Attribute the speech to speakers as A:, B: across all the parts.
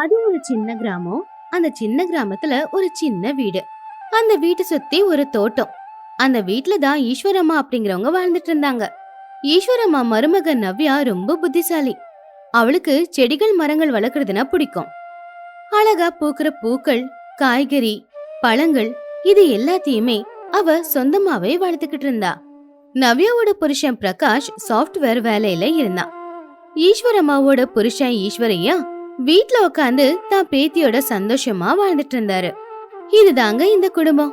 A: அது ஒரு சின்ன கிராமம் அந்த சின்ன கிராமத்துல ஒரு சின்ன வீடு. அந்த வீட்டை சுத்தி ஒரு தோட்டம். அந்த வீட்டுல தான் ஈஸ்வரம்மா அப்படிங்கிறவங்க வாழ்ந்துட்டு இருந்தாங்க. ஈஸ்வரம்மா மருமக நவ்யா ரொம்ப புத்திசாலி. அவளுக்கு செடிகள் மரங்கள் வளர்க்கறதுனா பிடிக்கும். அழகா பூக்கிற பூக்கள் காய்கறி பழங்கள் இது எல்லாத்தையுமே அவ சொந்தமாவே வளர்த்துக்கிட்டு இருந்தா. நவ்யாவோட புருஷன் பிரகாஷ் சாஃப்ட்வேர் வேலையில இருந்தான். ஈஸ்வரம்மாவோட புருஷன் ஈஸ்வரையா வீட்ல உட்காந்து தான் பேத்தியோட சந்தோஷமா வாழ்ந்துட்டு இருந்தாரு இதுதாங்க இந்த குடும்பம்.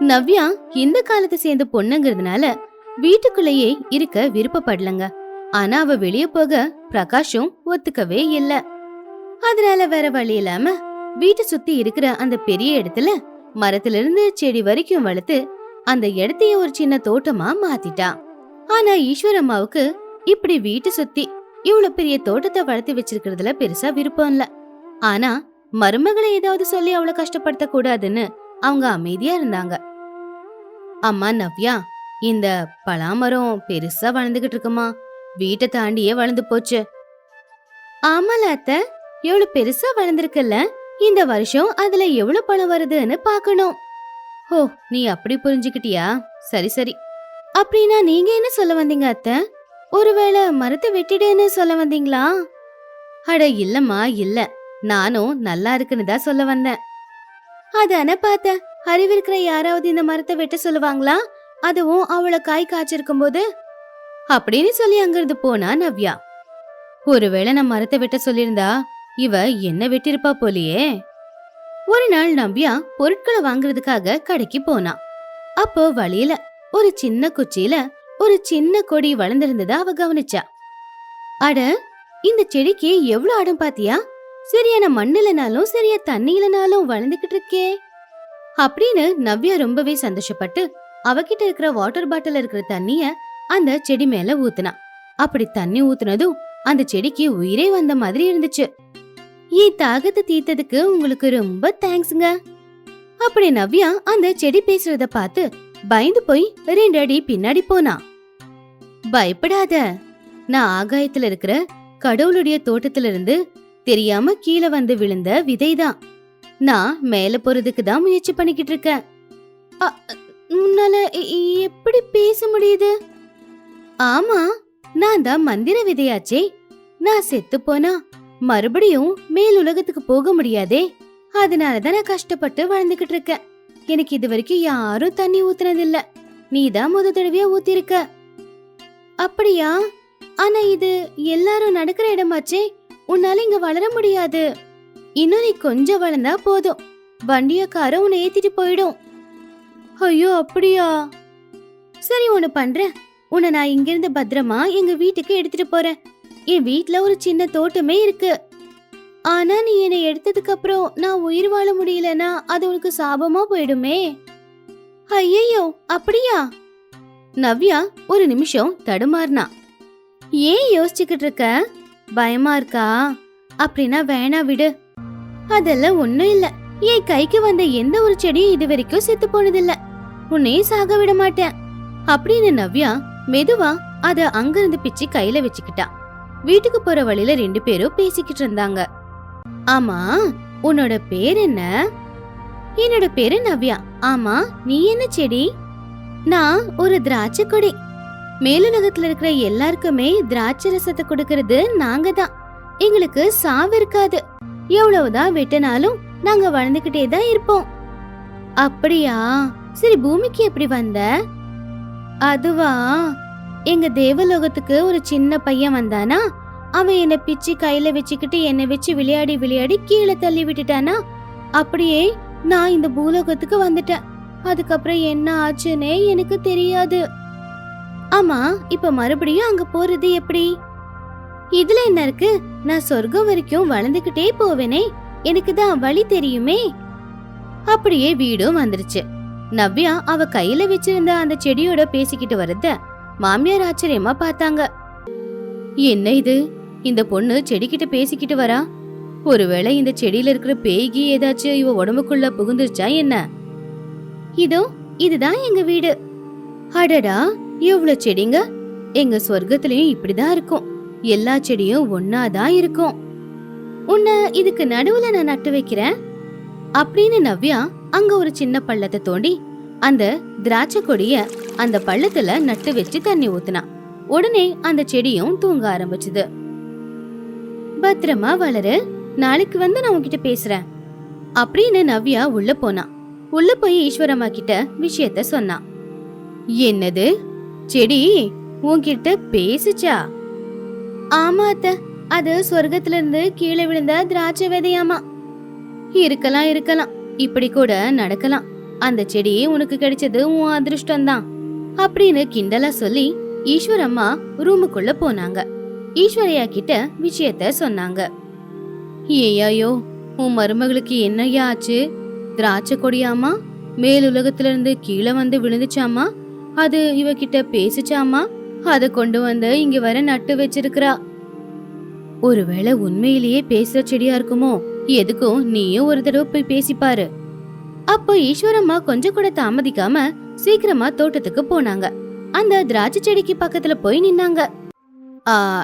A: நவ்யா இந்த காலத்தை சேர்ந்த பொண்ணுங்கிறதுனால வீட்டுக்குள்ளேயே இருக்க விருப்பப்படலங்க. ஆனா அவ வெளிய போக பிரகாஷும் ஒத்துக்கவே இல்ல. அதனால வேற வழி இல்லாம வீட்டை சுத்தி இருக்கிற அந்த பெரிய இடத்துல மரத்துல இருந்து செடி வரைக்கும் வளர்த்து அந்த இடத்தையே ஒரு சின்ன தோட்டமா மாத்திட்டா. ஆனா ஈஸ்வரம்மாவுக்கு இப்படி வீட்டை சுத்தி இவ்வளவு பெரிய தோட்டத்தை வளர்த்து வச்சிருக்கிறதுல பெருசா விருப்பம் இல்ல. ஆனா மருமகளை ஏதாவது சொல்லி அவளை கஷ்டப்படுத்த கூடாதுன்னு அவங்க அமைதியா இருந்தாங்க. அம்மா நவ்யா இந்த பலாமரம் பெருசா வளர்ந்துகிட்டு இருக்குமா? வீட்டை தாண்டியே வளர்ந்து போச்சு. ஆமால அத்தை எவ்வளவு பெருசா வளர்ந்துருக்குல்ல இந்த வருஷம் அதுல எவ்வளவு பழம் வருதுன்னு பாக்கணும் ஓ நீ அப்படி புரிஞ்சுக்கிட்டியா? சரி சரி. அப்படின்னா நீங்க என்ன சொல்ல வந்தீங்க அத்தை? ஒருவேளை மரத்தை வெட்டிடுன்னு சொல்ல வந்தீங்களா? அட இல்லம்மா இல்ல. நானும் நல்லா இருக்குன்னு தான் சொல்ல வந்தேன். அதானே பார்த்த அறிவிருக்கிற யாராவது இந்த மரத்தை வெட்ட சொல்லுவாங்களா? அதுவும் அவள காய் காய்ச்சிருக்கும் போது? அப்படின்னு சொல்லி அங்கிருந்து போனா நவ்யா. ஒருவேளை நான் மரத்தை வெட்ட சொல்லியிருந்தா இவ என்ன வெட்டிருப்பா போலியே? ஒரு நாள் நவ்யா பொருட்களை வாங்குறதுக்காக கடைக்கு போனா. அப்போ வழியில ஒரு சின்ன குச்சியில ஒரு சின்ன கொடி வளர்ந்திருந்ததை அவ கவனிச்சா. அட இந்த செடிக்கு எவ்வளவு அடம் பாத்தியா? சரியான மண்ணுலனாலும் சரியா தண்ணியிலனாலும் வளர்ந்துகிட்டு இருக்கே. அப்படின்னு நவ்யா ரொம்பவே சந்தோஷப்பட்டு அவகிட்ட இருக்கிற வாட்டர் பாட்டில் இருக்கிற தண்ணிய அந்த செடி மேல ஊத்துனா. அப்படி தண்ணி ஊத்துனதும் அந்த செடிக்கு உயிரே வந்த மாதிரி இருந்துச்சு. என் தாகத்தை தீர்த்ததுக்கு உங்களுக்கு ரொம்ப தேங்க்ஸ்ங்க அப்படி நவ்யா அந்த செடி பேசுறத பார்த்து பயந்து போய் ரெண்டு அடி பின்னாடி போனா. பயப்படாத. நான் ஆகாயத்துல இருக்கிற கடவுளுடைய தோட்டத்துல இருந்து தெரியாம கீழே வந்து விழுந்த விதைதான். நான் மேல போறதுக்கு தான் முயற்சி பண்ணிக்கிட்டு இருக்கேன். அ- உன்னால எப்படி பேச முடியுது? ஆமா நான் தான் மந்திர விதையாச்சே. நான் செத்து போனா மறுபடியும் மேல் உலகத்துக்கு போக முடியாதே. அதனாலதான் நான் கஷ்டப்பட்டு வாழ்ந்துகிட்டு இருக்கேன். எனக்கு இது வரைக்கும் யாரும் தண்ணி ஊத்துனதில்ல. நீ தான் முத தடவையா ஊத்திருக்க. அப்படியா? ஆனா இது எல்லாரும் நடக்கிற இடமாச்சே. உன்னால இங்க வளர முடியாது. இன்னும் நீ கொஞ்சம் வளர்ந்தா போதும். வண்டியக்காரன் உன்னை ஏத்திட்டு போயிடும். ஐயோ அப்படியா? சரி ஒண்ணு பண்றேன். உன்னை நான் இங்கிருந்து பத்திரமா எங்க வீட்டுக்கு எடுத்துட்டு போறேன். என் வீட்ல ஒரு சின்ன தோட்டமே இருக்கு. ஆனா நீ என்னை எடுத்ததுக்கு அப்புறம் நான் உயிர் வாழ முடியலனா அது உனக்கு சாபமா போயிடுமே? ஐயையோ அப்படியா? நவ்யா ஒரு நிமிஷம் தடுமாறினா. ஏன் யோசிச்சுக்கிட்டு இருக்க? பயமா இருக்கா? அப்படின்னா வேணா விடு. அதெல்லாம் ஒண்ணும் இல்ல. என் கைக்கு வந்த எந்த ஒரு செடியும் இது வரைக்கும் செத்து போனதில்ல. உன்னையும் சாக விட மாட்டேன். அப்படின்னு நவ்யா மெதுவா அத அங்கிருந்து பிச்சு கையில வச்சுக்கிட்டா. வீட்டுக்கு போற வழியில ரெண்டு பேரும் பேசிக்கிட்டு இருந்தாங்க. ஆமா உன்னோட பேர் என்ன? என்னோட பேரு நவ்யா. ஆமா நீ என்ன செடி? நான் ஒரு திராட்சை கொடி. மேலுலகத்துல இருக்கிற எல்லாருக்குமே திராட்சை ரசத்தை கொடுக்கறது நாங்க தான் எங்களுக்கு சாவு இருக்காது. எவ்வளவுதான் வெட்டினாலும் நாங்க வளர்ந்துகிட்டே தான் இருப்போம். அப்படியா? சரி பூமிக்கு எப்படி வந்த? அதுவா? எங்க தேவலோகத்துக்கு ஒரு சின்ன பையன் வந்தானா? அவன் என்னை பிச்சு கையில வச்சுக்கிட்டு என்னை வச்சு விளையாடி விளையாடி கீழே தள்ளி விட்டுட்டானா? அப்படியே நான் இந்த பூலோகத்துக்கு வந்துட்டேன். அதுக்கப்புறம் என்ன ஆச்சுன்னே எனக்கு தெரியாது. ஆமா இப்ப மறுபடியும் அங்க போறது எப்படி? இதுல என்ன இருக்கு? நான் சொர்க்கம் வரைக்கும் வளர்ந்துகிட்டே போவேனே. எனக்கு தான் வழி தெரியுமே. அப்படியே வீடும் வந்துருச்சு. நவ்யா அவ கையில வச்சிருந்த அந்த செடியோட பேசிக்கிட்டு வரத மாமியார் ஆச்சரியமா பார்த்தாங்க. என்ன இது? இந்த பொண்ணு செடிக்கிட்ட பேசிக்கிட்டு வரா. ஒருவேளை இந்த செடியில இருக்கிற பேய்கி ஏதாச்சும் இவ உடம்புக்குள்ள புகுந்துருச்சா என்ன? இதோ இதுதான் எங்க வீடு. அடடா எவ்வளவு செடிங்க? எங்க சொர்க்கத்திலயும் இப்படிதான் இருக்கும். எல்லா செடியும் ஒன்னாதான் இருக்கும். உன்னை இதுக்கு நடுவுல நான் நட்டு வைக்கிறேன். அப்படின்னு நவ்யா அங்க ஒரு சின்ன பள்ளத்தை தோண்டி அந்த திராட்சை கொடிய அந்த பள்ளத்துல நட்டு வச்சு தண்ணி ஊத்துனா. உடனே அந்த செடியும் தூங்க ஆரம்பிச்சுது. பத்திரமா வளரு. நாளைக்கு வந்து நான் உன்கிட்ட பேசுறேன். அப்படின்னு நவ்யா உள்ள போனா. உள்ள போய் ஈஸ்வரம்மா கிட்ட விஷயத்த சொன்னா. என்னது? செடி உன்கிட்ட பேசுச்சா? ஆமா அத்த. அது சொர்க்கத்துல இருந்து கீழே விழுந்த திராட்சை விதையாமா. இருக்கலாம் இருக்கலாம். இப்படி கூட நடக்கலாம். அந்த செடி உனக்கு கிடைச்சது உன் அதிர்ஷ்டம்தான். அப்படின்னு கிண்டலா சொல்லி ஈஸ்வரம்மா ரூமுக்குள்ள போனாங்க. ஈஸ்வரையா கிட்ட விஷயத்த சொன்னாங்க. ஏயாயோ உன் மருமகளுக்கு என்னையா ஆச்சு? திராட்சை கொடியாமா? மேலுலகத்துல இருந்து கீழே வந்து விழுந்துச்சாமா? அது இவகிட்ட பேசிச்சாமா? அத கொண்டு வந்து இங்க வர நட்டு வச்சிருக்கிறா. ஒருவேளை உண்மையிலேயே பேசுற செடியா இருக்குமோ? எதுக்கும் நீயும் ஒரு தடவை போய் பேசிப்பாரு. அப்போ ஈஸ்வரம்மா கொஞ்சம் கூட தாமதிக்காம சீக்கிரமா தோட்டத்துக்கு போனாங்க. அந்த திராட்சை செடிக்கு பக்கத்துல போய் நின்னாங்க.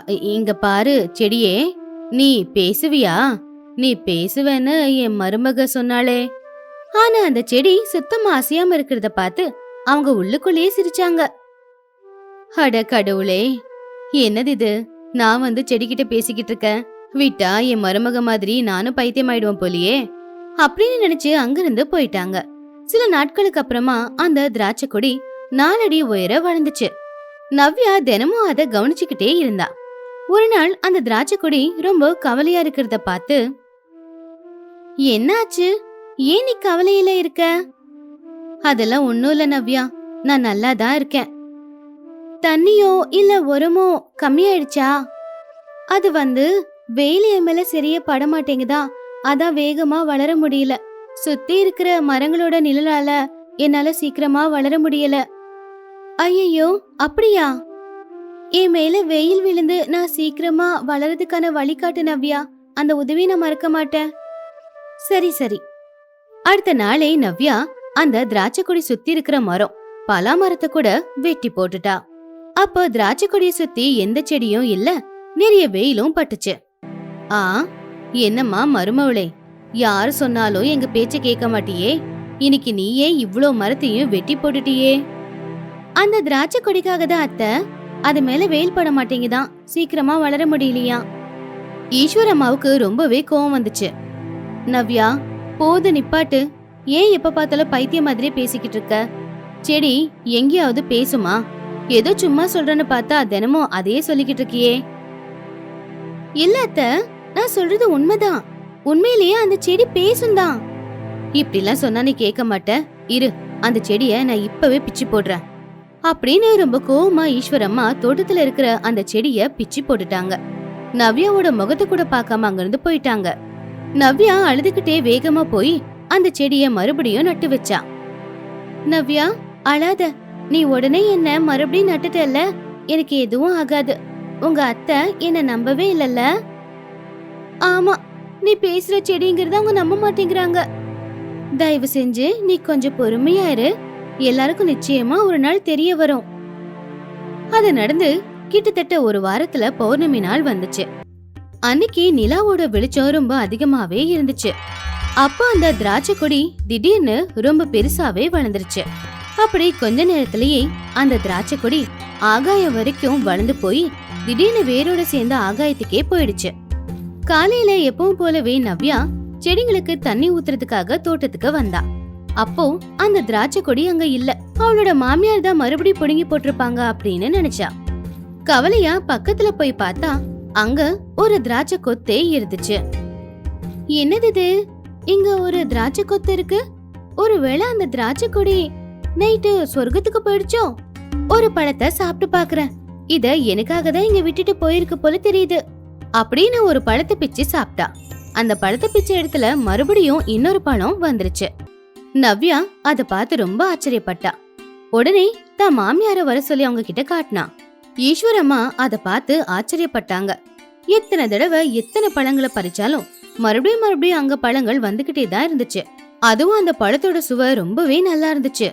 A: இங்க பாரு செடியே. நீ பேசுவியா? நீ பேசுவேன்னு என் மருமக சொன்னாளே. ஆனா அந்த செடி சுத்தமா அசையாம இருக்கிறத பார்த்து அவங்க உள்ளுக்குள்ளேயே சிரிச்சாங்க. அட கடவுளே என்னது இது? நான் வந்து செடிகிட்ட பேசிக்கிட்டு இருக்கேன். விட்டா என் மருமக மாதிரி நானும் பைத்தியம் ஆயிடுவேன் போலியே. அப்படின்னு நினைச்சு அங்கிருந்து போயிட்டாங்க. சில நாட்களுக்கு அப்புறமா அந்த திராட்சை கொடி நாலடி உயர வளர்ந்துச்சு. நவ்யா தினமும் அதை கவனிச்சுக்கிட்டே இருந்தா. ஒரு நாள் அந்த திராட்சை கொடி ரொம்ப கவலையா இருக்கிறத பார்த்து என்னாச்சு? ஏன் நீ கவலையில இருக்க? அதெல்லாம் ஒன்னும் இல்ல நவ்யா. நான் நல்லா தான் இருக்கேன். தண்ணியோ இல்ல உரமோ கம்மியாயிடுச்சா? அது வந்து வெயில் என் மேல சரியா பட மாட்டேங்குதா? அதான் வேகமா வளர முடியல. சுத்தி இருக்கிற மரங்களோட நிழலால என்னால சீக்கிரமா வளர முடியல. ஐயையோ அப்படியா? என் மேல வெயில் விழுந்து நான் சீக்கிரமா வளரதுக்கான வழிகாட்டு நவ்யா. அந்த உதவி நான் மறக்க மாட்டேன். சரி சரி. அடுத்த நாளே நவ்யா அந்த திராட்சை கொடி சுத்தி இருக்கிற மரம் பலா மரத்தை கூட வெட்டி போட்டுட்டா. அப்போ திராட்சை கொடியை சுத்தி எந்த செடியும் இல்ல நிறைய வெயிலும் பட்டுச்சு. ஆ என்னம்மா மருமவளே யாரு சொன்னாலும் எங்க பேச்ச கேட்க மாட்டியே? இன்னைக்கு நீயே இவ்ளோ மரத்தையும் வெட்டி போட்டுட்டியே. அந்த திராட்சை கொடிக்காக தான் அத்தை. அது மேல வெயில் பட மாட்டேங்குதான். சீக்கிரமா வளர முடியலையா? ஈஸ்வரம்மாவுக்கு ரொம்பவே கோவம் வந்துச்சு. நவ்யா போது நிப்பாட்டு. ஏன் எப்ப பார்த்தாலும் பைத்தியம் மாதிரியே பேசிக்கிட்டு இருக்க? செடி எங்கேயாவது பேசுமா? ஏதோ சும்மா சொல்றேன்னு பார்த்தா தினமும் அதையே சொல்லிக்கிட்டு இருக்கியே. இல்ல அத்த நான் சொல்றது உண்மைதான். உண்மையிலேயே அந்த செடி பேசுந்தான் இப்படிலாம் சொன்னா நீ கேட்க மாட்ட. இரு அந்த செடிய நான் இப்பவே பிச்சு போடுறேன். அப்படின்னு ரொம்ப கோவமா ஈஸ்வரம்மா தோட்டத்துல இருக்கிற அந்த செடிய பிச்சு போட்டுட்டாங்க. நவ்யாவோட முகத்தை கூட பார்க்காம அங்கிருந்து போயிட்டாங்க. நவ்யா அழுதுகிட்டே வேகமா போய் அந்த செடிய மறுபடியும் நட்டு வச்சா. நவ்யா அழாத நீ உடனே என்ன மறுபடியும் நட்டுட்டல்ல? எனக்கு எதுவும் ஆகாது. உங்க அத்தை என்ன நம்பவே இல்லல்ல. ஆமா நீ பேசுற செடிங்கிறத அவங்க நம்ப மாட்டேங்கிறாங்க. தயவு செஞ்சு நீ கொஞ்சம் பொறுமையா இரு. எல்லாருக்கும் நிச்சயமா ஒரு நாள் தெரிய வரும். அது நடந்து கிட்டத்தட்ட ஒரு வாரத்துல பௌர்ணமி நாள் வந்துச்சு. அன்னைக்கு நிலாவோட வெளிச்சம் ரொம்ப அதிகமாவே இருந்துச்சு. அப்போ அந்த திராட்சை கொடி திடீர்னு ரொம்ப பெருசாவே வளர்ந்துருச்சு. அப்படி கொஞ்ச நேரத்திலேயே அந்த திராட்சை கொடி ஆகாயம் வரைக்கும் வளர்ந்து போய் திடீர்னு வேரோட சேர்ந்து ஆகாயத்துக்கே போயிடுச்சு. காலையில எப்பவும் போலவே நவ்யா செடிங்களுக்கு தண்ணி ஊத்துறதுக்காக தோட்டத்துக்கு வந்தா. அப்போ அந்த திராட்சை கொடி அங்க இல்ல. அவளோட மாமியார் தான் மறுபடியும் புடுங்கி போட்டிருப்பாங்க அப்படின்னு நினைச்சா. கவலையா பக்கத்துல போய் பார்த்தா அங்க ஒரு திராட்சை கொத்தே இருந்துச்சு. என்னது இது? இங்க ஒரு திராட்சை கொத்து இருக்கு. ஒருவேளை அந்த திராட்சை கொடி நைட்டு சொர்க்கத்துக்கு போயிடுச்சோ? ஒரு பழத்தை சாப்பிட்டு பாக்குறேன் இத எனக்காக தான் இங்க விட்டுட்டு போயிருக்கு போல தெரியுது. அப்படின்னு ஒரு பழத்தை பிச்சு சாப்பிட்டா. அந்த பழத்தை பிச்சை இடத்துல மறுபடியும் இன்னொரு பழம் வந்துருச்சு. நவ்யா அத பார்த்து ரொம்ப ஆச்சரியப்பட்டா. உடனே தான் மாமியார வர சொல்லி அவங்க கிட்ட காட்டினா. ஈஸ்வரம்மா அத பார்த்து ஆச்சரியப்பட்டாங்க. எத்தனை தடவை எத்தனை பழங்களை பறிச்சாலும் மறுபடியும் மறுபடியும் அங்க பழங்கள் வந்துகிட்டே தான் இருந்துச்சு. அதுவும் அந்த பழத்தோட சுவை ரொம்பவே நல்லா இருந்துச்சு.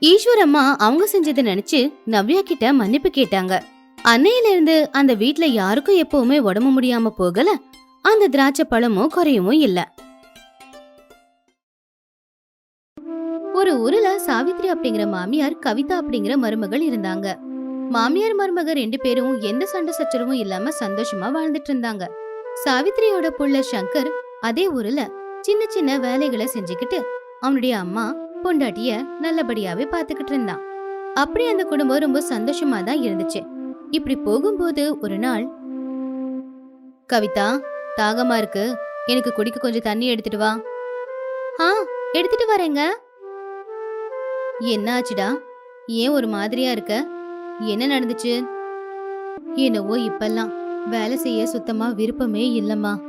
A: ஈஸ்வரம்மா அவங்க செஞ்சதை நினைச்சு நவ்யா கிட்ட மன்னிப்பு கேட்டாங்க. அன்னையில இருந்து அந்த வீட்ல யாருக்கும் எப்பவுமே உடம்பு முடியாம போகல. அந்த திராட்சை பழமும் குறையவும் இல்ல. ஒரு ஊர்ல சாவித்ரி அப்படிங்கிற மாமியார் கவிதா அப்படிங்கிற மருமகள் இருந்தாங்க. மாமியார் மருமக ரெண்டு பேரும் எந்த சண்டை சச்சரவும் இல்லாம சந்தோஷமா வாழ்ந்துட்டு இருந்தாங்க. சாவித்ரியோட புள்ள சங்கர் அதே ஊர்ல சின்ன சின்ன வேலைகளை செஞ்சுக்கிட்டு அவனுடைய அம்மா பொண்டாட்டிய நல்லபடியாவே பாத்துக்கிட்டு இருந்தான். அப்படி அந்த குடும்பம் ரொம்ப சந்தோஷமா தான் இருந்துச்சு. இப்படி போகும்போது ஒரு நாள் கவிதா தாகமா இருக்கு. எனக்கு குடிக்க கொஞ்சம் தண்ணி எடுத்துட்டு வா. ஆ எடுத்துட்டு வரேங்க. என்ன ஆச்சுடா ஏன் ஒரு மாதிரியா இருக்க? என்ன நடந்துச்சு? என்னவோ இப்பெல்லாம். வேலை செய்ய சுத்தமா விருப்பமே இல்லம்மா.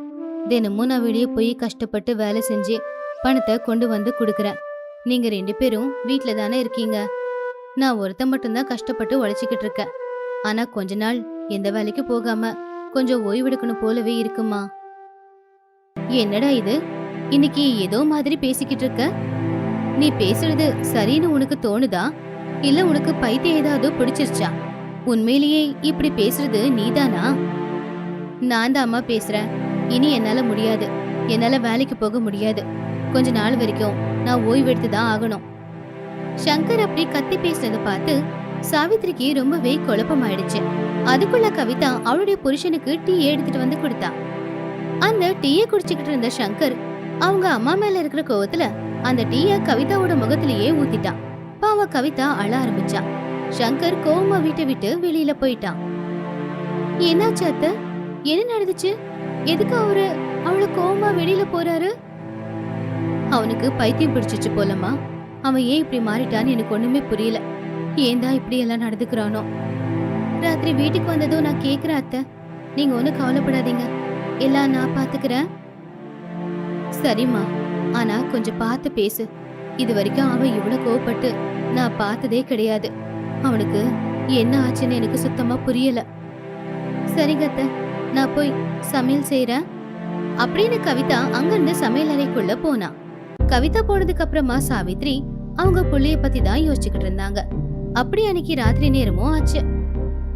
A: தினமும் நான் வெளியே போய் கஷ்டப்பட்டு வேலை செஞ்சு பணத்தை கொண்டு வந்து கொடுக்குறேன். நீங்க ரெண்டு பேரும் வீட்டில் தானே இருக்கீங்க. நான் ஒருத்த மட்டும்தான் கஷ்டப்பட்டு உழைச்சிக்கிட்டு இருக்கேன். ஆனா கொஞ்ச நாள் எந்த வேலைக்கு போகாம கொஞ்சம் ஓய்வெடுக்கணும் போலவே இருக்குமா? என்னடா இது? இன்னைக்கு ஏதோ மாதிரி பேசிக்கிட்டு இருக்க? நீ பேசுறது சரின்னு உனக்கு தோணுதா? இல்ல உனக்கு பைத்தியம் ஏதாவது பிடிச்சிருச்சா? உண்மையிலேயே இப்படி பேசுறது நீதானா? நான் தான் அம்மா பேசுறேன். இனி என்னால முடியாது. என்னால வேலைக்கு போக முடியாது. கொஞ்ச நாள் வரைக்கும் நான் ஓய்வு எடுத்து தான் ஆகணும். சங்கர் அப்படி கத்தி பேசுனதை பார்த்து சாவித்திரிக்கு ரொம்பவே குழப்பமாயிடுச்சு. அதுக்குள்ள கவிதா அவளுடைய புருஷனுக்கு டீ எடுத்துட்டு வந்து கொடுத்தா. அந்த டீயை குடிச்சுக்கிட்டு இருந்த சங்கர் அவங்க அம்மா மேல இருக்கிற கோவத்துல அந்த டீய கவிதாவோட முகத்திலேயே ஊத்திட்டான். பாவ கவிதா அழ ஆரம்பிச்சா. சங்கர் கோவமா வீட்டை விட்டு வெளியில போயிட்டான். என்னாச்சு அத்த? என்ன நடந்துச்சு? எதுக்கு அவரு அவள கோவமா வெளியில போறாரு? அவனுக்கு பைத்தியம் பிடிச்சிச்சு போலமா அவன் ஏன் இப்படி மாறிட்டான்னு எனக்கு ஒண்ணுமே புரியல. ஏன் தான் இப்படி எல்லாம் நடந்துக்கிறானோ? ராத்திரி வீட்டுக்கு வந்ததும் நான் கேக்குறேன் அத்தை. நீங்க ஒன்னும் கவலைப்படாதீங்க. எல்லாம் நான் பாத்துக்கிறேன். சரிம்மா. ஆனா கொஞ்சம் பார்த்து பேசு. இது வரைக்கும் அவன் இவ்வளவு கோவப்பட்டு நான் பார்த்ததே கிடையாது. அவனுக்கு என்ன ஆச்சுன்னு எனக்கு சுத்தமா புரியல. சரிங்க அத்த நான் போய் சமையல் செய்யறேன் அப்படின்னு கவிதா அங்கிருந்து சமையல் அறைக்குள்ள போனா. கவிதா போனதுக்கு அப்புறமா சாவித்ரி அவங்க புள்ளைய பத்தி தான் யோசிச்சுக்கிட்டு இருந்தாங்க. அப்படி அன்னைக்கு ராத்திரி நேரமும் ஆச்சு.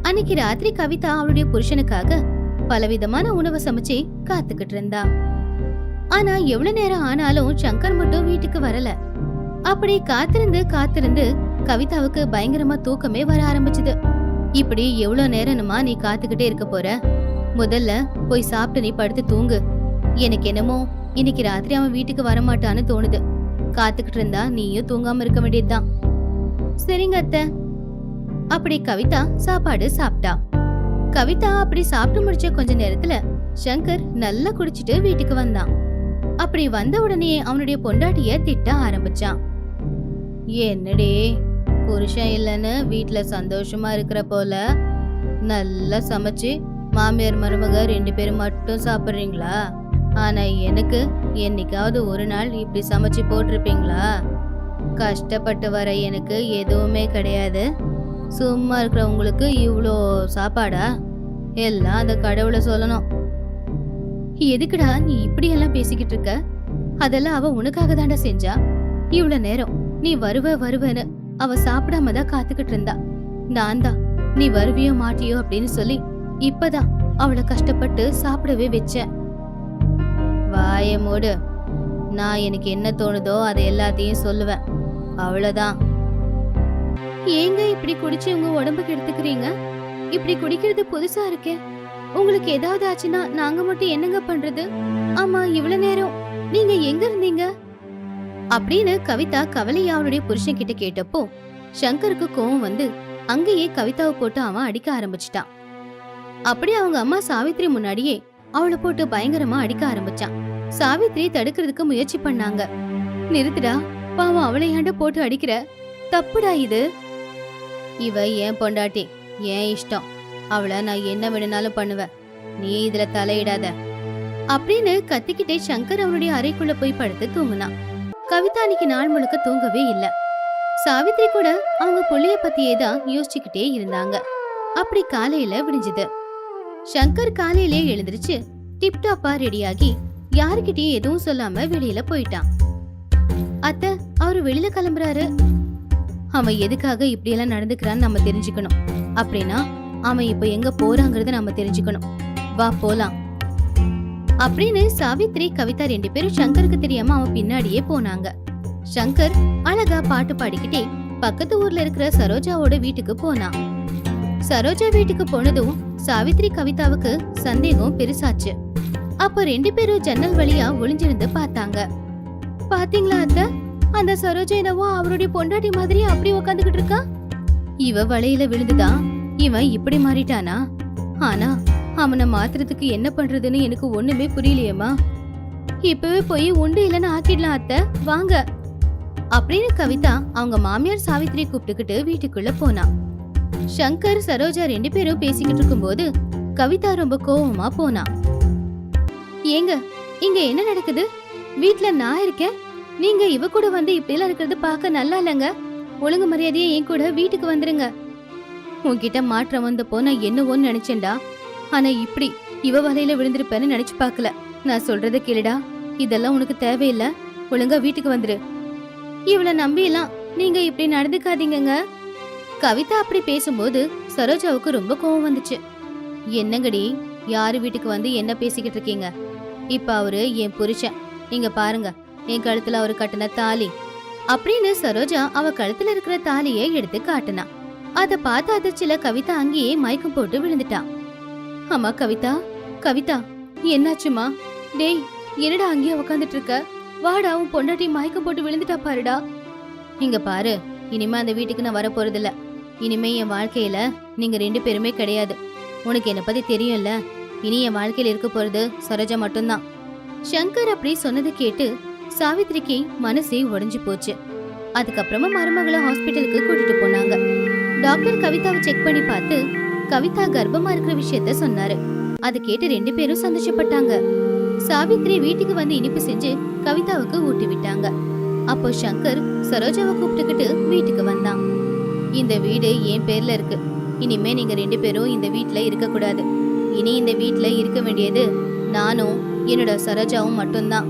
A: அன்னைக்கு ராத்திரி கவிதா அவளுடைய புருஷனுக்காக பலவிதமான உணவை சமைச்சு காத்துக்கிட்டு இருந்தா. ஆனா எவ்வளவு நேரம் ஆனாலும் சங்கர் மட்டும் வீட்டுக்கு வரல. அப்படி காத்திருந்து காத்திருந்து கவிதாவுக்கு பயங்கரமா தூக்கமே வர ஆரம்பிச்சது. இப்படி எவ்வளவு நேரமா நீ காத்துக்கிட்டே இருக்க போற? முதல்ல போய் சாப்பிட்டு நீ படுத்து தூங்கு. எனக்கு என்னமோ இன்னைக்கு ராத்திரி அவன் வீட்டுக்கு வரமாட்டான்னு தோணுது. காத்துக்கிட்டு இருந்தா நீயும் தூங்காம இருக்க வேண்டியதுதான். சரிங்க அத்த. அப்படி கவிதா சாப்பாடு சாப்பிட்டா. கவிதா அப்படி சாப்பிட்டு முடிச்ச கொஞ்ச நேரத்துல சங்கர் நல்லா குடிச்சிட்டு வீட்டுக்கு வந்தான். அப்படி வந்த உடனே அவனுடைய பொண்டாட்டிய திட்ட ஆரம்பிச்சான். என்னடி புருஷன் இல்லைன்னு வீட்டுல சந்தோஷமா இருக்கிற போல? நல்லா சமைச்சு மாமியார் மருமக ரெண்டு பேரும் மட்டும் சாப்பிடுறீங்களா? ஆனா எனக்கு என்னைக்காவது ஒரு நாள் இப்படி சமைச்சு போட்டிருப்பீங்களா? கஷ்டப்பட்டு வர எனக்கு எதுவுமே கிடையாது. சும்மா இருக்கிறவங்களுக்கு இவ்வளோ சாப்பாடா? எல்லாம் அந்த கடவுளை சொல்லணும். எதுக்குடா நீ இப்படி எல்லாம் பேசிக்கிட்டு இருக்க? அதெல்லாம் அவ உனக்காக தாண்டா செஞ்சா. இவ்வளவு நேரம் நீ வருவ வருவன்னு அவ சாப்பிடாம தான் காத்துக்கிட்டு இருந்தா. நான் தான் நீ வருவியோ மாட்டியோ அப்படின்னு சொல்லி இப்பதான் அவளை கஷ்டப்பட்டு சாப்பிடவே வச்சேன். வாய மூடு. நான் எனக்கு என்ன தோணுதோ அதை எல்லாத்தையும் சொல்லுவேன். அவ்வளவுதான். ஏங்க இப்படி குடிச்சு உங்க உடம்புக்கு எடுத்துக்கிறீங்க? இப்படி குடிக்கிறது புதுசா இருக்கே. உங்களுக்கு ஏதாவது ஆச்சுன்னா நாங்க மட்டும் என்னங்க பண்றது? ஆமா இவ்வளவு நேரம். நீங்க எங்க இருந்தீங்க? அப்படின்னு கவிதா கவலையா அவளுடைய புருஷன் கிட்ட கேட்டப்போ சங்கருக்கு கோவம் வந்து அங்கேயே கவிதாவை போட்டு அவன் அடிக்க ஆரம்பிச்சிட்டான். அப்படி அவங்க அம்மா சாவித்ரி முன்னாடியே அவளை போட்டு பயங்கரமா அடிக்க ஆரம்பிச்சான். சாவித்ரி தடுக்கிறதுக்கு முயற்சி பண்ணாங்க. நிறுத்துடா பாவம் அவளை போட்டு அடிக்கிற? தப்புடா இது. இவ ஏன் பொண்டாட்டி? ஏன் இஷ்டம்? அவளை நான் என்ன வேணும்னாலும் பண்ணுவேன். நீ இதுல தலையிடாத. அப்படின்னு கத்திக்கிட்டே சங்கர் அவனுடைய அறைக்குள்ள போய் படுத்து தூங்குனான். கவிதா அன்னைக்கு நாள் முழுக்க தூங்கவே இல்ல. சாவித்ரி கூட அவங்க புள்ளைய பத்தியே தான் யோசிச்சுக்கிட்டே இருந்தாங்க. அப்படி காலையில விடிஞ்சது. சங்கர் காலையிலே எழுந்திருச்சு டிப்டாப்பா ரெடியாகி யாருக்கிட்டயும் எதுவும் சொல்லாம வெளியில போயிட்டான். அத்த அவரு வெளியில கிளம்புறாரு. அவன் எதுக்காக இப்படி எல்லாம் நடந்துக்கிறான்னு நம்ம தெரிஞ்சுக்கணும். அப்படின்னா அவன் இப்ப எங்க போறாங்கறத நம்ம தெரிஞ்சுக்கணும். வா போலாம். அப்படின்னு சாவித்ரி கவிதா ரெண்டு பேரும் சங்கருக்கு தெரியாம அவன் பின்னாடியே போனாங்க. சங்கர் அழகா பாட்டு பாடிக்கிட்டே பக்கத்து ஊர்ல இருக்கிற சரோஜாவோட வீட்டுக்கு போனான் சரோஜா வீட்டுக்கு போனதும் சாவித்ரி கவிதாவுக்கு சந்தேகம் பெருசாச்சு. அப்ப ரெண்டு பேரும் ஜன்னல் வழியா ஒளிஞ்சிருந்து பார்த்தாங்க. பாத்தீங்களா அத்த? அந்த சரோஜா என்னவோ அவருடைய பொண்டாட்டி மாதிரி அப்படி உக்காந்துகிட்டு இருக்கா? இவ வலையில விழுந்துதான் இவன் இப்படி மாறிட்டானா? ஆனா அவனை மாத்துறதுக்கு என்ன பண்றதுன்னு எனக்கு ஒண்ணுமே புரியலையேம்மா. இப்பவே போய் உண்டு இல்லைன்னு ஆக்கிடலாம் அத்தை. வாங்க. அப்படின்னு கவிதா அவங்க மாமியார் சாவித்திரி கூப்பிட்டுக்கிட்டு வீட்டுக்குள்ள போனா. சங்கர் சரோஜா ரெண்டு பேரும் பேசிக்கிட்டு இருக்கும்போது கவிதா ரொம்ப கோவமா போனா. ஏங்க இங்க என்ன நடக்குது? வீட்ல நான் இருக்கேன். நீங்க இவ கூட வந்து இப்படிலாம் இருக்கிறது பார்க்க நல்லா இல்லைங்க. ஒழுங்கு மரியாதையே என் கூட வீட்டுக்கு வந்துருங்க. உன்கிட்ட மாற்றம் வந்தப்போ நான் என்னவோன்னு நினைச்சேன்டா. ஆனா இப்படி இவ வலையில விழுந்திருப்பேன்னு நினைச்சு பார்க்கல. நான் சொல்றத கேளுடா. இதெல்லாம் உனக்கு தேவையில்ல. ஒழுங்கா வீட்டுக்கு வந்துரு. இவளை நம்பியெல்லாம் நீங்க இப்படி நடந்துக்காதீங்கங்க. கவிதா அப்படி பேசும்போது சரோஜாவுக்கு ரொம்ப கோவம் வந்துச்சு. என்னங்கடி யாரு வீட்டுக்கு வந்து என்ன பேசிக்கிட்டு இருக்கீங்க? இப்ப அவரு என் புருஷன். நீங்க பாருங்க என் கழுத்துல அவரு கட்டின தாலி. அப்படின்னு சரோஜா அவ கழுத்துல இருக்கிற தாலியை எடுத்து காட்டினா. அதை பார்த்த அதிர்ச்சியில கவிதா அங்கேயே மயக்கம் போட்டு விழுந்துட்டான் அம்மா கவிதா கவிதா என்னாச்சுமா? டேய் என்னடா அங்கேயே உக்காந்துட்டு இருக்க வாடா உன் பொண்டாட்டி மயக்கம் போட்டு விழுந்துட்டா பாருடா. இங்க பாரு இனிமே அந்த வீட்டுக்கு நான் வர போறதில்ல. இனிமே என் வாழ்க்கையில நீங்க ரெண்டு பேருமே கிடையாது. உனக்கு என்ன பத்தி தெரியும்ல? இனி என் வாழ்க்கையில இருக்க போறது சரோஜா மட்டும்தான். சங்கர் அப்படி சொன்னதை கேட்டு சாவித்திரிக்கு மனசே உடைஞ்சு போச்சு. அதுக்கப்புறமா மருமகளை ஹாஸ்பிட்டலுக்கு கூட்டிட்டு போனாங்க. டாக்டர் கவிதாவை செக் பண்ணி பார்த்து கவிதா கர்ப்பமா இருக்கிற விஷயத்த சொன்னாரு. அதை கேட்டு ரெண்டு பேரும் சந்தோஷப்பட்டாங்க. சாவித்ரி வீட்டுக்கு வந்து இனிப்பு செஞ்சு கவிதாவுக்கு ஊட்டி விட்டாங்க. அப்போ சங்கர் சரோஜாவை கூப்பிட்டுக்கிட்டு வீட்டுக்கு வந்தான். இந்த வீடு என் பேர்ல இருக்கு. இனிமே நீங்க ரெண்டு பேரும் இந்த வீட்டுல இருக்க கூடாது இனி இந்த வீட்டுல இருக்க வேண்டியது நானும் என்னோட சரோஜாவும் மட்டும்தான்.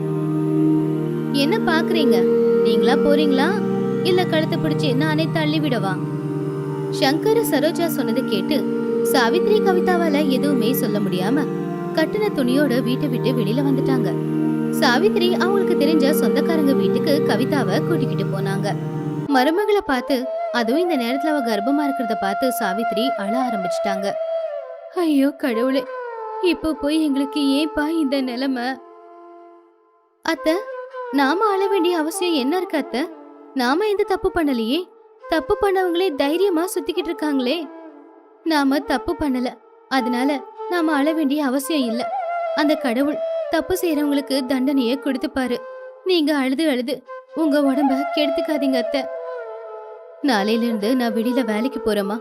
A: என்ன பாக்குறீங்க நீங்களா போறீங்களா? இல்ல கழுத்தை பிடிச்சி நானே தள்ளி விடவா சங்கர் சரோஜா சொன்னதை கேட்டு சாவித்ரி கவிதாவால எதுவுமே சொல்ல முடியாம கட்டின துணியோட வீட்டை விட்டு வெளியில வந்துட்டாங்க. சாவித்ரி அவங்களுக்கு தெரிஞ்ச சொந்தக்காரங்க வீட்டுக்கு கவிதாவை கூட்டிக்கிட்டு போனாங்க. மருமகளை பார்த்து அதுவும் இந்த நேரத்துல அவ கர்ப்பமா இருக்கிறத பார்த்து சாவித்ரி அழ ஆரம்பிச்சிட்டாங்க. ஐயோ கடவுளே இப்போ போய் எங்களுக்கு ஏன்பா இந்த நிலைமை? அத்த நாம அழ வேண்டிய அவசியம் என்ன இருக்கு அத்த? நாம எந்த தப்பு பண்ணலையே? தப்பு பண்ணவங்களே தைரியமா சுத்திக்கிட்டு இருக்காங்களே. நாம தப்பு பண்ணல. அதனால நாம அழ வேண்டிய அவசியம் இல்ல. அந்த கடவுள் தப்பு செய்யறவங்களுக்கு தண்டனைய கொடுத்துப்பாரு. நீங்க அழுது அழுது உங்க உடம்ப கெடுத்துக்காதீங்க அத்தை. நாளையில இருந்து நான் வெளியில வேலைக்கு போறேம்மா.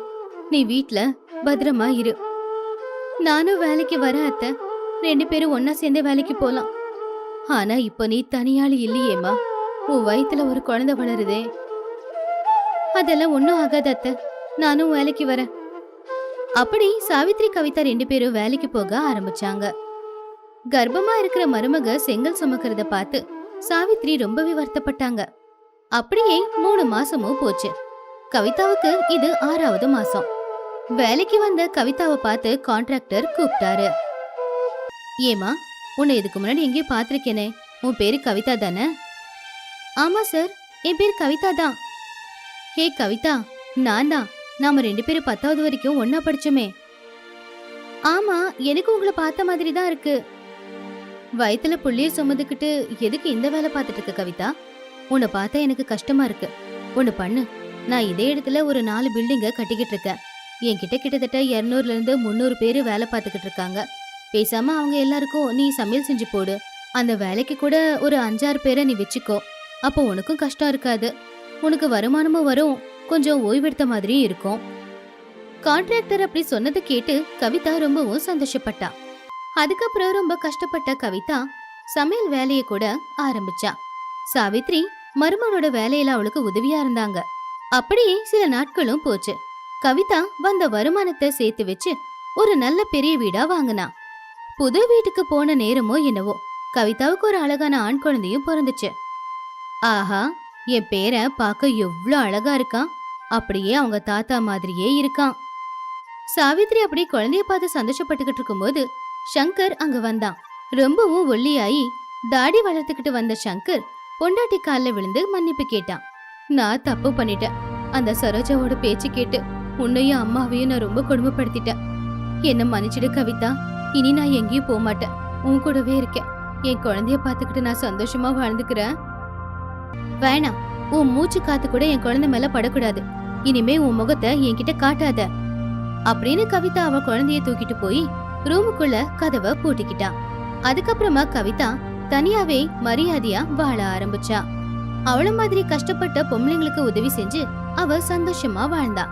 A: நீ வீட்ல பத்திரமா இரு. நானும் வேலைக்கு வரேன் அத்தை. ரெண்டு பேரும் ஒன்னா சேர்ந்து வேலைக்கு போலாம். ஆனா இப்போ நீ தனியாளி இல்லையேம்மா. உன் வயித்துல ஒரு குழந்தை வளருதே. அதெல்லாம் ஒன்றும் ஆகாது அத்தை. நானும் வேலைக்கு வரேன். அப்படி சாவித்ரி கவிதா ரெண்டு பேரும் வேலைக்கு போக ஆரம்பிச்சாங்க. கர்ப்பமா இருக்கிற மருமக செங்கல் சுமக்கிறத பார்த்து சாவித்ரி ரொம்பவே வருத்தப்பட்டாங்க. அப்படியே மூணு மாசமும் போச்சு. கவிதாவுக்கு இது ஆறாவது மாசம். வேலைக்கு வந்த கவிதாவை பார்த்து கான்ட்ராக்டர் கூப்பிட்டாரு. ஏமா உன்னை இதுக்கு முன்னாடி எங்கேயும் பார்த்துருக்கேனே. உன் பேரு கவிதா தானே? ஆமா சார் என் பேர் கவிதா தான். ஹே கவிதா. நான் தான் நாம ரெண்டு பேரும் பத்தாவது வரைக்கும் ஒன்னா படிச்சோமே. ஆமா எனக்கு உங்களை பார்த்த மாதிரி தான் இருக்கு. வயத்துல புள்ளிய சுமந்துக்கிட்டு எதுக்கு இந்த வேலை பார்த்துட்டு இருக்க கவிதா? உன்னை பார்த்தா எனக்கு கஷ்டமா இருக்கு. ஒன்னு பண்ணு. நான் இதே இடத்துல ஒரு நாலு பில்டிங்க கட்டிக்கிட்டு இருக்கேன். என்கிட்ட கிட்டத்தட்ட இரநூறுலேருந்து முந்நூறு பேர் வேலை பார்த்துக்கிட்டு இருக்காங்க. பேசாம அவங்க எல்லாருக்கும் நீ சமையல் செஞ்சு போடு. அந்த வேலைக்கு கூட ஒரு அஞ்சாறு பேரை நீ வச்சுக்கோ. அப்போ உனக்கும் கஷ்டம் இருக்காது. உனக்கு வருமானமும் வரும். கொஞ்சம் ஓய்வெடுத்த மாதிரியும் இருக்கும். கான்ட்ராக்டர் அப்படி சொன்னதை கேட்டு கவிதா ரொம்பவும் சந்தோஷப்பட்டா. அதுக்கப்புறம் ரொம்ப கஷ்டப்பட்ட கவிதா சமையல் வேலையை கூட ஆரம்பிச்சா. சாவித்ரி மருமகனோட வேலையில அவளுக்கு உதவியா இருந்தாங்க. அப்படியே சில நாட்களும் போச்சு. கவிதா வந்த வருமானத்தை சேர்த்து வச்சு ஒரு நல்ல பெரிய வீடா வாங்கினா. புது வீட்டுக்கு போன நேரமோ என்னவோ கவிதாவுக்கு ஒரு அழகான ஆண் குழந்தையும் பிறந்துச்சு. ஆஹா என் பேரன் பார்க்க எவ்வளோ அழகா இருக்கான் அப்படியே அவங்க தாத்தா மாதிரியே இருக்கான் சாவித்ரி அப்படி குழந்தைய பார்த்து சந்தோஷப்பட்டுக்கிட்டு இருக்கும்போது சங்கர் அங்க வந்தான். ரொம்பவும் ஒல்லியாயி தாடி வளர்த்துக்கிட்டு வந்த சங்கர் பொண்டாட்டி கால்ல விழுந்து மன்னிப்பு கேட்டான். நான் தப்பு பண்ணிட்டேன். அந்த சரோஜாவோட பேச்சு கேட்டு உன்னையும் அம்மாவையும் நான் ரொம்ப கொடுமைப்படுத்திட்டேன். என்ன மன்னிச்சிடு கவிதா. இனி நான் எங்கேயும் போக மாட்டேன் உன் கூடவே இருக்கேன். என் குழந்தைய பார்த்துக்கிட்டு நான் சந்தோஷமா வாழ்ந்துக்கிறேன். வேணாம் உன் மூச்சு காத்து கூட என் குழந்தை மேல படக்கூடாது. இனிமே உன் முகத்தை என்கிட்ட காட்டாத. அப்படின்னு கவிதா அவ குழந்தைய தூக்கிட்டு போய் ரூமுக்குள்ள கதவை பூட்டிக்கிட்டான் அதுக்கப்புறமா கவிதா தனியாவே மரியாதையா வாழ ஆரம்பிச்சா. அவள மாதிரி கஷ்டப்பட்ட பொம்பளைங்களுக்கு உதவி செஞ்சு அவ சந்தோஷமா வாழ்ந்தா.